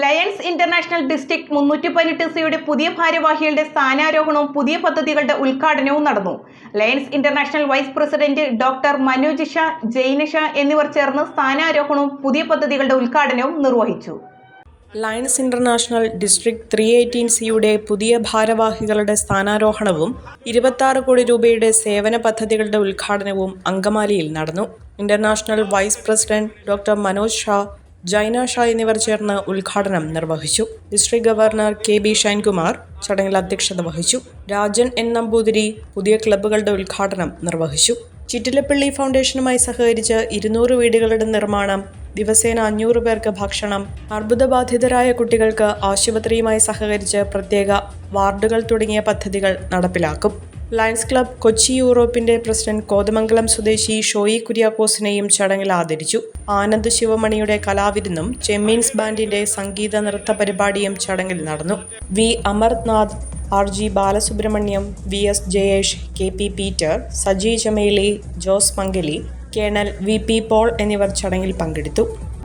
Lions International district മുന്നൂറ്റി പതിനെട്ട് സിയുടെ പുതിയ ഭാരവാഹികളുടെ സ്ഥാനാരോഹണവും പുതിയ പദ്ധതികളുടെ ഉദ്ഘാടനവും നടന്നു. Lions International vice president doctor Manoj Shah Jaina Shah എന്നിവർ ചേർന്ന് സ്ഥാനാരോഹണവും പുതിയ പദ്ധതികളുടെ ഉദ്ഘാടനവും നിർവഹിച്ചു. Lions International district three eighteen സിയുടെ പുതിയ ഭാരവാഹികളുടെ സ്ഥാനാരോഹണവും ഇരുപത്തി കോടി രൂപയുടെ സേവന പദ്ധതികളുടെ ഉദ്ഘാടനവും അങ്കമാലിയിൽ നടന്നു. International vice president doctor Manoj Shah Jaina Shah എന്നിവർ ചേർന്ന് ഉദ്ഘാടനം നിർവഹിച്ചു. District governor K B Shinekumar ചടങ്ങിൽ അധ്യക്ഷത വഹിച്ചു. രാജൻ എൻ നമ്പൂതിരി പുതിയ ക്ലബ്ബുകളുടെ ഉദ്ഘാടനം നിർവഹിച്ചു. ചിറ്റിലപ്പള്ളി ഫൗണ്ടേഷനുമായി സഹകരിച്ച് ഇരുന്നൂറ് വീടുകളുടെ നിർമ്മാണം ദിവസേന അഞ്ഞൂറ് പേർക്ക് ഭക്ഷണം അർബുദബാധിതരായ കുട്ടികൾക്ക് ആശുപത്രിയുമായി സഹകരിച്ച് പ്രത്യേക വാർഡുകൾ തുടങ്ങിയ പദ്ധതികൾ നടപ്പിലാക്കും. ലയൺസ് ക്ലബ് കൊച്ചി യൂറോപ്പിന്റെ പ്രസിഡന്റ് കോതമംഗലം സ്വദേശി ഷോയി കുര്യാക്കോസിനെയും ചടങ്ങിൽ ആദരിച്ചു. ആനന്ദ് ശിവമണിയുടെ കലാവിരുന്നും ചെമ്മീൻസ് ബാൻഡിന്റെ സംഗീത നൃത്ത പരിപാടിയും ചടങ്ങിൽ നടന്നു. V. Amarnath R. G. Balasubramaniam V. S. Jayesh K. P. Peter Saji Chameli Jose Mangali colonel V. P. Paul എന്നിവർ ചടങ്ങിൽ പങ്കെടുത്തു.